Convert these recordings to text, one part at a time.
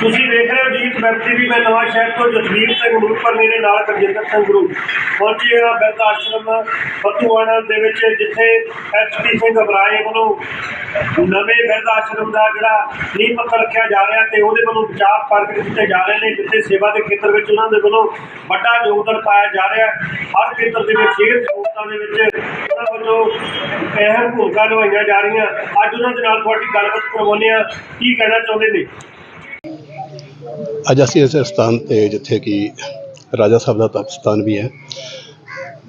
ਤੁਸੀਂ ਵੇਖ ਰਹੇ ਹੋ ਜੀਤ ਵੈਬ ਵੀ ਮੈਂ ਨਵਾਂ ਸ਼ਹਿਰ ਤੋਂ ਜਸਵੀਰ ਸਿੰਘ ਨੂਰਪੁਰ ਮੇਰੇ ਨਾਲ ਕਰਜਿੰਦਰ ਸਿੰਘ ਗੁਰੂ। ਪਹੁੰਚੇ ਹਾਂ ਬਿਰਧ ਆਸ਼ਰਮ ਫਤੂਆਣਾ ਦੇ ਵਿੱਚ, ਜਿੱਥੇ ਐਸਪੀ ਸਿੰਘ ਅਬਰਾਏ ਵੱਲੋਂ ਨਵੇਂ ਬਿਰਧ ਆਸ਼ਰਮ ਦਾ ਜਿਹੜਾ ਨੀਂਹ ਪੱਥਰ ਰੱਖਿਆ ਜਾ ਰਿਹਾ ਤੇ ਉਹਦੇ ਵੱਲੋਂ ਵਿਚਾਰ ਪ੍ਰਗਟ ਕੀਤੇ ਜਾ ਰਹੇ ਨੇ, ਜਿੱਥੇ ਸੇਵਾ ਦੇ ਖੇਤਰ ਵਿੱਚ ਉਹਨਾਂ ਦੇ ਵੱਲੋਂ ਵੱਡਾ ਯੋਗਦਾਨ ਪਾਇਆ ਜਾ ਰਿਹਾ। ਹਰ ਖੇਤਰ ਦੇ ਵਿੱਚ ਸਿਹਤ ਸਹੂਲਤਾਂ ਦੇ ਵਿੱਚ ਉਹਨਾਂ ਵੱਲੋਂ ਅਹਿਮ ਭੂਮਿਕਾ ਨਿਭਾਈਆਂ ਜਾ ਰਹੀਆਂ। ਅੱਜ ਉਹਨਾਂ ਦੇ ਨਾਲ ਤੁਹਾਡੀ ਗੱਲਬਾਤ ਕਰਵਾਉਂਦੇ ਆ ਕੀ ਕਹਿਣਾ ਚਾਹੁੰਦੇ ਨੇ? ਅੱਜ ਅਸੀਂ ਇਸ ਸਥਾਨ ਤੇ ਜਿੱਥੇ ਕਿ ਰਾਜਾ ਸਾਹਿਬ ਦਾ ਤਪ ਸਥਾਨ ਵੀ ਹੈ।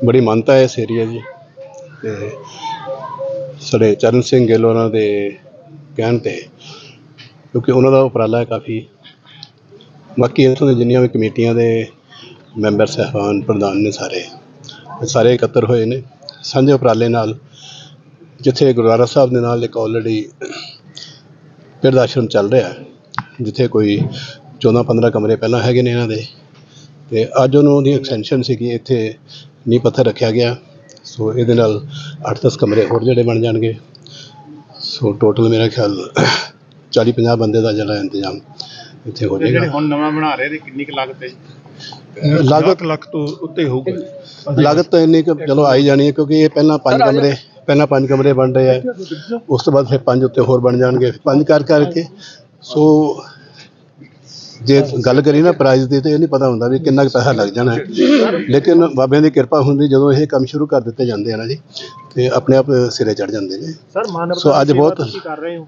ਬੜੀ ਮਾਨਤਾ ਹੈ ਇਸ ਏਰੀਆ ਦੀ। ਤੇ ਸਾਡੇ ਚਰਨ ਸਿੰਘ ਗਿੱਲ ਉਹਨਾਂ ਦੇ ਕਹਿਣ ਤੇ, ਕਿਉਂਕਿ ਉਹਨਾਂ ਦਾ ਉਪਰਾਲਾ ਹੈ ਕਾਫੀ। ਬਾਕੀ ਇੱਥੋਂ ਦੇ ਜਿੰਨੀਆਂ ਵੀ ਕਮੇਟੀਆਂ ਦੇ ਮੈਂਬਰ, ਸਹਿਬਾਨ, ਪ੍ਰਧਾਨ ਨੇ ਸਾਰੇ ਸਾਰੇ ਇਕੱਤਰ ਹੋਏ ਨੇ। ਸਾਂਝੇ ਉਪਰਾਲੇ ਨਾਲ ਜਿੱਥੇ ਗੁਰਦੁਆਰਾ ਸਾਹਿਬ ਦੇ ਨਾਲ ਇੱਕ ਆਲਰੇਡੀ ਬਿਰਧ ਆਸ਼ਰਮ ਚੱਲ ਰਿਹਾ ਜਿੱਥੇ ਕੋਈ 14 15 ਕਮਰੇ ਪਹਿਲਾਂ ਹੈਗੇ ਨੇ ਇਹਨਾਂ ਦੇ। ਤੇ ਅੱਜ ਉਹਨੂੰ ਦੀ ਐਕਸਟੈਂਸ਼ਨ ਸੀ ਕਿ ਇੱਥੇ ਨੀਂਹ ਪੱਥਰ ਰੱਖਿਆ ਗਿਆ। ਸੋ ਇਹਦੇ ਨਾਲ 8-10 ਕਮਰੇ ਹੋਰ ਜਿਹੜੇ ਬਣ ਜਾਣਗੇ। ਸੋ ਟੋਟਲ ਮੇਰਾ ਖਿਆਲ 40-50 ਬੰਦੇ ਦਾ ਜਿਹੜਾ ਇੰਤਜ਼ਾਮ ਇੱਥੇ ਹੋ ਜਿਹੜੇ ਜਾਏਗਾ ਹੁਣ ਨਵਾਂ ਬਣਾ ਰਹੇ ਨੇ ਕਿੰਨੀ ਕੁ ਲਾਗਤ ਹੈ ਜੀ? ਲਾਗਤ ਲੱਖ ਤੋਂ ਉੱਤੇ ਹੋਊਗਾ। ਲਾਗਤ ਤਾਂ ਇੰਨੀ ਕੁ ਚਲੋ ਆਈ ਜਾਣੀ ਹੈ ਕਿਉਂਕਿ ਇਹ ਪਹਿਲਾਂ ਪੰਜ ਕਮਰੇ ਪਹਿਲਾਂ ਪੰਜ ਕਮਰੇ ਬਣ ਰਹੇ ਆ। ਉਸ ਤੋਂ ਬਾਅਦ ਫਿਰ ਪੰਜ ਉੱਤੇ ਹੋਰ ਬਣ ਜਾਣਗੇ ਪੰਜ ਕਰ ਕਰਕੇ। ਸੋ ਜੇ ਗੱਲ ਕਰੀ ਨਾ ਪ੍ਰਾਈਜ਼ ਦੀ ਤੇ ਇਹ ਨਹੀਂ ਪਤਾ ਹੁੰਦਾ ਵੀ ਕਿੰਨਾ ਕੁ ਪੈਸਾ ਲੱਗ ਜਾਣਾ ਹੈ। ਲੇਕਿਨ ਬਾਬਿਆਂ ਦੀ ਕਿਰਪਾ ਹੁੰਦੀ ਜਦੋਂ ਇਹ ਕੰਮ ਸ਼ੁਰੂ ਕਰ ਦਿੱਤੇ ਜਾਂਦੇ ਆ ਨਾ ਜੀ ਤੇ ਆਪਣੇ ਆਪ ਸਿਰੇ ਚੜ ਜਾਂਦੇ ਨੇ। ਸਰ ਮਾਨਵਤਾ ਸੋ ਅੱਜ ਬਹੁਤ- ਕਰ ਰਹੇ ਹੋ।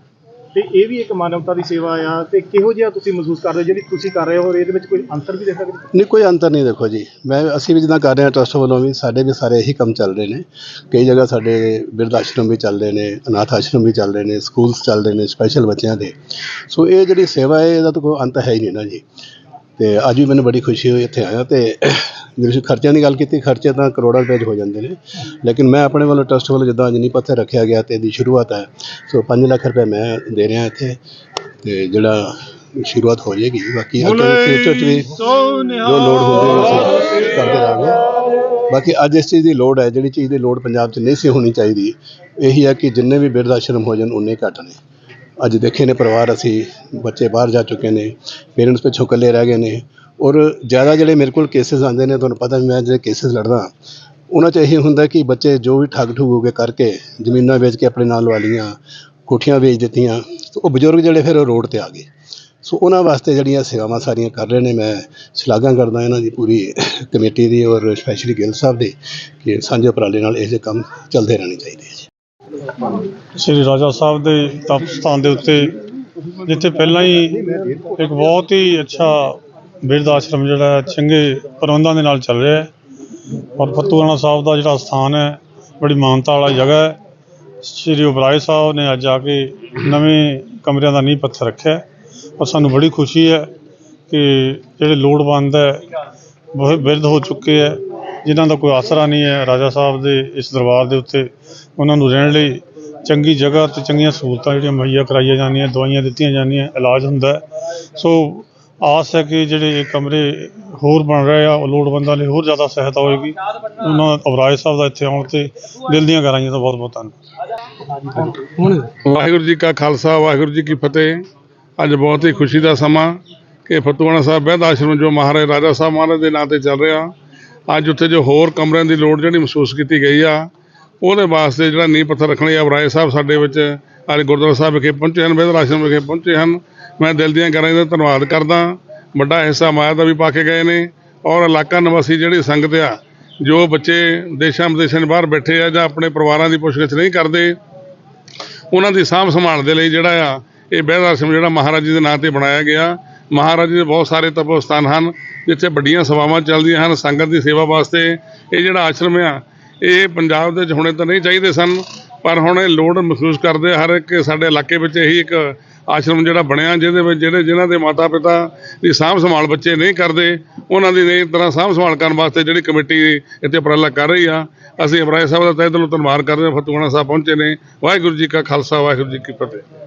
ਤੇ ਇਹ ਵੀ ਇੱਕ ਮਾਨਵਤਾ ਦੀ ਸੇਵਾ ਆ ਤੇ ਕਿਹੋ ਜਿਹਾ ਤੁਸੀਂ ਮਹਿਸੂਸ ਕਰ ਰਹੇ ਹੋ ਜਿਹੜੀ ਤੁਸੀਂ ਕਰ ਰਹੇ ਹੋ ਔਰ ਇਹਦੇ ਵਿੱਚ ਕੋਈ ਅੰਤਰ ਵੀ ਦੇਖ ਸਕਦੇ ਹੋ? ਨਹੀਂ, ਕੋਈ ਅੰਤਰ ਨਹੀਂ ਦੇਖੋ ਜੀ। ਮੈਂ, ਅਸੀਂ ਵੀ ਜਿੱਦਾਂ ਕਰ ਰਹੇ ਹਾਂ ਟਰਸਟ ਵੱਲੋਂ ਵੀ ਸਾਡੇ ਵੀ ਸਾਰੇ ਇਹੀ ਕੰਮ ਚੱਲ ਰਹੇ ਨੇ। ਕਈ ਜਗ੍ਹਾ ਸਾਡੇ ਬਿਰਧ ਆਸ਼ਰਮ ਵੀ ਚੱਲ ਰਹੇ ਨੇ, ਅਨਾਥ ਆਸ਼ਰਮ ਵੀ ਚੱਲ ਰਹੇ ਨੇ ਸਕੂਲਸ ਚੱਲ ਰਹੇ ਨੇ ਸਪੈਸ਼ਲ ਬੱਚਿਆਂ ਦੇ। ਸੋ ਇਹ ਜਿਹੜੀ ਸੇਵਾ ਹੈ, ਇਹਦਾ ਤਾਂ ਕੋਈ ਅੰਤ ਹੈ ਹੀ ਨਹੀਂ ਨਾ ਜੀ। ਤੇ ਅੱਜ ਵੀ ਮੈਨੂੰ ਬੜੀ ਖੁਸ਼ੀ ਹੋਈ ਇੱਥੇ ਆਇਆ ਤੇ ਜੇ ਤੁਸੀਂ ਖਰਚਿਆਂ ਦੀ ਗੱਲ ਕੀਤੀ ਖਰਚੇ ਤਾਂ ਕਰੋੜਾਂ ਰੁਪਏ 'ਚ ਹੋ ਜਾਂਦੇ ਨੇ। ਲੇਕਿਨ ਮੈਂ ਆਪਣੇ ਵੱਲੋਂ ਟਰਸਟ ਵੱਲੋਂ ਜਿੱਦਾਂ ਜਿੰਨੀ ਪੱਥਰ ਰੱਖਿਆ ਗਿਆ ਤੇ ਇਹਦੀ ਸ਼ੁਰੂਆਤ ਹੈ ਸੋ 5 ਲੱਖ ਰੁਪਏ ਮੈਂ ਦੇ ਰਿਹਾ ਇੱਥੇ ਤੇ ਜਿਹੜਾ ਸ਼ੁਰੂਆਤ ਹੋ ਜਾਏਗੀ ਬਾਕੀ ਅੱਗੇ ਫਿਊਚਰ 'ਚ ਵੀ ਜੋ ਲੋੜ ਹੁੰਦੀ ਹੈ ਅਸੀਂ ਕਰਦੇ ਰਹਾਂਗੇ। ਬਾਕੀ ਅੱਜ ਇਸ ਚੀਜ਼ ਦੀ ਲੋੜ ਹੈ ਜਿਹੜੀ ਚੀਜ਼ ਦੀ ਲੋੜ ਪੰਜਾਬ 'ਚ ਨਹੀਂ ਸੀ ਹੋਣੀ ਚਾਹੀਦੀ ਇਹੀ ਹੈ ਕਿ ਜਿੰਨੇ ਵੀ ਬਿਰਧ ਆਸ਼ਰਮ ਹੋ ਜਾਣ ਉਨੇ ਘੱਟ ਨੇ। ਅੱਜ ਦੇਖੇ ਨੇ ਪਰਿਵਾਰ, ਅਸੀਂ ਬੱਚੇ ਬਾਹਰ ਜਾ ਚੁੱਕੇ ਨੇ ਪੇਰੈਂਟਸ ਪਿੱਛੋਂ ਇਕੱਲੇ ਰਹਿ ਗਏ ਨੇ ਔਰ ਜ਼ਿਆਦਾ ਜਿਹੜੇ ਮੇਰੇ ਕੋਲ ਕੇਸਿਸ ਆਉਂਦੇ ਨੇ, ਤੁਹਾਨੂੰ ਪਤਾ ਮੈਂ ਜਿਹੜੇ ਕੇਸਿਸ ਲੜਦਾ, ਉਹਨਾਂ 'ਚ ਇਹੀ ਹੁੰਦਾ ਕਿ ਬੱਚੇ ਜੋ ਵੀ ਠੱਗ ਠੁਗ ਹੋ ਕੇ ਕਰਕੇ ਜ਼ਮੀਨਾਂ ਵੇਚ ਕੇ ਆਪਣੇ ਨਾਲ ਲਵਾ ਲੀਆਂ ਕੋਠੀਆਂ ਵੇਚ ਦਿੱਤੀਆਂ ਉਹ ਬਜ਼ੁਰਗ ਜਿਹੜੇ ਫਿਰ ਉਹ ਰੋਡ ਤੇ ਆ ਗਏ। ਸੋ ਉਹਨਾਂ ਵਾਸਤੇ ਜਿਹੜੀਆਂ ਸੇਵਾਵਾਂ ਸਾਰੀਆਂ ਕਰ ਰਹੇ ਨੇ, ਮੈਂ ਸ਼ਲਾਘਾ ਕਰਦਾ ਇਹਨਾਂ ਦੀ ਪੂਰੀ ਕਮੇਟੀ ਦੀ ਔਰ ਸਪੈਸ਼ਲੀ ਗਿੱਲ ਸਾਹਿਬ ਦੀ ਕਿ ਸਾਂਝੇ ਉਪਰਾਲੇ ਨਾਲ ਇਹ ਜਿਹੇ ਕੰਮ ਚੱਲਦੇ ਰਹਿਣੇ ਚਾਹੀਦੇ ਸ੍ਰੀ ਰਾਜਾ ਸਾਹਿਬ ਦੇ ਤਪ ਸਥਾਨ ਦੇ ਉੱਤੇ, ਜਿੱਥੇ ਪਹਿਲਾਂ ਹੀ ਇੱਕ ਬਹੁਤ ਹੀ ਅੱਛਾ ਬਿਰਧ ਆਸ਼ਰਮ ਜਿਹੜਾ ਹੈ, ਚੰਗੇ ਪ੍ਰਬੰਧਾਂ ਦੇ ਨਾਲ ਚੱਲ ਰਿਹਾ ਹੈ। ਔਰ ਫਤੂਆਣਾ ਸਾਹਿਬ ਦਾ ਜਿਹੜਾ ਸਥਾਨ ਹੈ, ਬੜੀ ਮਾਨਤਾ ਵਾਲਾ ਜਗ੍ਹਾ ਹੈ। ਸ੍ਰੀ ਉਬਰਾਏ ਸਾਹਿਬ ਨੇ ਅੱਜ ਆ ਕੇ ਨਵੇਂ ਕਮਰਿਆਂ ਦਾ ਨੀਂਹ ਪੱਥਰ ਰੱਖਿਆ ਔਰ ਸਾਨੂੰ ਬੜੀ ਖੁਸ਼ੀ ਹੈ ਕਿ ਜਿਹੜੇ ਲੋੜਵੰਦ ਹੈ ਬਹੁਤ ਬਿਰਧ ਹੋ ਚੁੱਕੇ ਹੈ। ਜਿਨ੍ਹਾਂ ਦਾ ਕੋਈ ਆਸਰਾ ਨਹੀਂ ਹੈ, ਰਾਜਾ ਸਾਹਿਬ ਦੇ ਇਸ ਦਰਬਾਰ ਦੇ ਉੱਤੇ ਉਹਨਾਂ ਨੂੰ ਰਹਿਣ ਲਈ ਚੰਗੀ ਜਗ੍ਹਾ ਤੇ ਚੰਗੀਆਂ ਸਹੂਲਤਾਂ ਜਿਹੜੀਆਂ ਮੁਹੱਈਆ ਕਰਾਈਆਂ ਜਾਂਦੀਆਂ, ਦਵਾਈਆਂ ਦਿੱਤੀਆਂ ਜਾਂਦੀਆਂ, ਇਲਾਜ ਹੁੰਦਾ ਸੋ ਆਸ ਹੈ ਕਿ ਜਿਹੜੇ ਇਹ ਕਮਰੇ ਹੋਰ ਬਣ ਰਹੇ ਆ, ਉਹ ਲੋੜਵੰਦਾਂ ਲਈ ਹੋਰ ਜ਼ਿਆਦਾ ਸਹਾਇਤਾ ਹੋਏਗੀ। ਉਹਨਾਂ ਅਬਰਾਏ ਸਾਹਿਬ ਦਾ ਇੱਥੇ ਆਉਣ ਤੇ ਦਿਲ ਦੀਆਂ ਗਹਿਰਾਈਆਂ ਦਾ ਬਹੁਤ ਬਹੁਤ ਧੰਨਵਾਦ। ਵਾਹਿਗੁਰੂ ਜੀ ਕਾ ਖਾਲਸਾ, ਵਾਹਿਗੁਰੂ ਜੀ ਕੀ ਫਤਿਹ। ਅੱਜ ਬਹੁਤ ਹੀ ਖੁਸ਼ੀ ਦਾ ਸਮਾਂ ਕਿ ਫਤੂਆਣਾ ਸਾਹਿਬ ਬਹਿਦ ਆਸ਼ਰਮ ਜੋ ਮਹਾਰਾਜ, ਰਾਜਾ ਸਾਹਿਬ ਮਹਾਰਾਜ ਦੇ ਨਾਂ ਤੇ ਚੱਲ ਰਿਹਾ। ਅੱਜ ਉੱਥੇ ਜੋ ਹੋਰ ਕਮਰਿਆਂ ਦੀ ਲੋੜ ਜਿਹੜੀ ਮਹਿਸੂਸ ਕੀਤੀ ਗਈ ਆ, ਉਹਦੇ ਵਾਸਤੇ ਜਿਹੜਾ ਨੀਂਹ ਪੱਥਰ ਰੱਖਣ ਲਈ ਅਬਰਾਏ ਸਾਹਿਬ ਸਾਡੇ ਵਿੱਚ ਅੱਜ ਗੁਰਦੁਆਰਾ ਸਾਹਿਬ ਵਿਖੇ ਪਹੁੰਚੇ ਹਨ ਬਹਿਦ ਆਸ਼ਰਮ ਵਿਖੇ ਪਹੁੰਚੇ ਹਨ। ਮੈਂ ਦਿਲ ਦੀਆਂ ਗਹਿਰਾਈਆਂ ਦਾ ਧੰਨਵਾਦ ਕਰਦਾ। ਵੱਡਾ ਹਿੱਸਾ ਮਾਇਆ ਦਾ ਵੀ ਪਾ ਕੇ ਗਏ ਨੇ ਔਰ ਇਲਾਕਾ ਨਿਵਾਸੀ ਜਿਹੜੀ ਸੰਗਤ ਆ, ਜੋ ਬੱਚੇ ਦੇਸ਼ਾਂ ਵਿਦੇਸ਼ਾਂ 'ਚ ਬਾਹਰ ਬੈਠੇ ਆ ਜਾਂ ਆਪਣੇ ਪਰਿਵਾਰਾਂ ਦੀ ਪੁੱਛਗਿੱਛ ਨਹੀਂ ਕਰਦੇ, ਉਹਨਾਂ ਦੀ ਸਾਂਭ ਸੰਭਾਲ ਦੇ ਲਈ ਜਿਹੜਾ ਆ, ਇਹ ਬਹਿਦ ਆਸ਼ਰਮ ਜਿਹੜਾ ਮਹਾਰਾਜ ਜੀ ਦੇ ਨਾਂ ਤੇ ਬਣਾਇਆ ਗਿਆ। ਮਹਾਰਾਜ ਜੀ ਦੇ ਬਹੁਤ ਸਾਰੇ ਤਪੋ ਸਥਾਨ ਹਨ, ਜਿੱਥੇ ਵੱਡੀਆਂ ਸਭਾਵਾਂ ਚੱਲਦੀਆਂ ਹਨ, ਸੰਗਤ ਦੀ ਸੇਵਾ ਵਾਸਤੇ। ਇਹ ਜਿਹੜਾ ਆਸ਼ਰਮ ਆ, ਇਹ ਪੰਜਾਬ ਦੇ ਵਿੱਚ ਹੁਣੇ ਤਾਂ ਨਹੀਂ ਚਾਹੀਦੇ ਸਨ, ਪਰ ਹੁਣ ਇਹ ਲੋੜ ਮਹਿਸੂਸ ਕਰਦੇ ਹਰ ਇੱਕ ਸਾਡੇ ਇਲਾਕੇ ਵਿੱਚ ਇਹੀ ਇੱਕ ਆਸ਼ਰਮ ਜਿਹੜਾ ਬਣਿਆ, ਜਿਹਦੇ ਵਿੱਚ ਜਿਹੜੇ ਜਿਨ੍ਹਾਂ ਦੇ ਮਾਤਾ ਪਿਤਾ ਦੀ ਸਾਂਭ ਸੰਭਾਲ ਬੱਚੇ ਨਹੀਂ ਕਰਦੇ, ਉਹਨਾਂ ਦੀ ਨਹੀਂ ਤਰ੍ਹਾਂ ਸਾਂਭ ਸੰਭਾਲ ਕਰਨ ਵਾਸਤੇ ਜਿਹੜੀ ਕਮੇਟੀ ਇੱਥੇ ਉਪਰਾਲਾ ਕਰ ਰਹੀ ਆ। ਅਸੀਂ ਅਬਰਾਏ ਸਾਹਿਬ ਦਾ ਤਹਿ ਦਿਲੋਂ ਧੰਨਵਾਦ ਕਰਦੇ ਹਾਂ ਫਤੂਆਣਾ ਸਾਹਿਬ ਪਹੁੰਚੇ ਨੇ। ਵਾਹਿਗੁਰੂ ਜੀ ਕਾ ਖਾਲਸਾ, ਵਾਹਿਗੁਰੂ ਜੀ ਕੀ ਫਤਿਹ।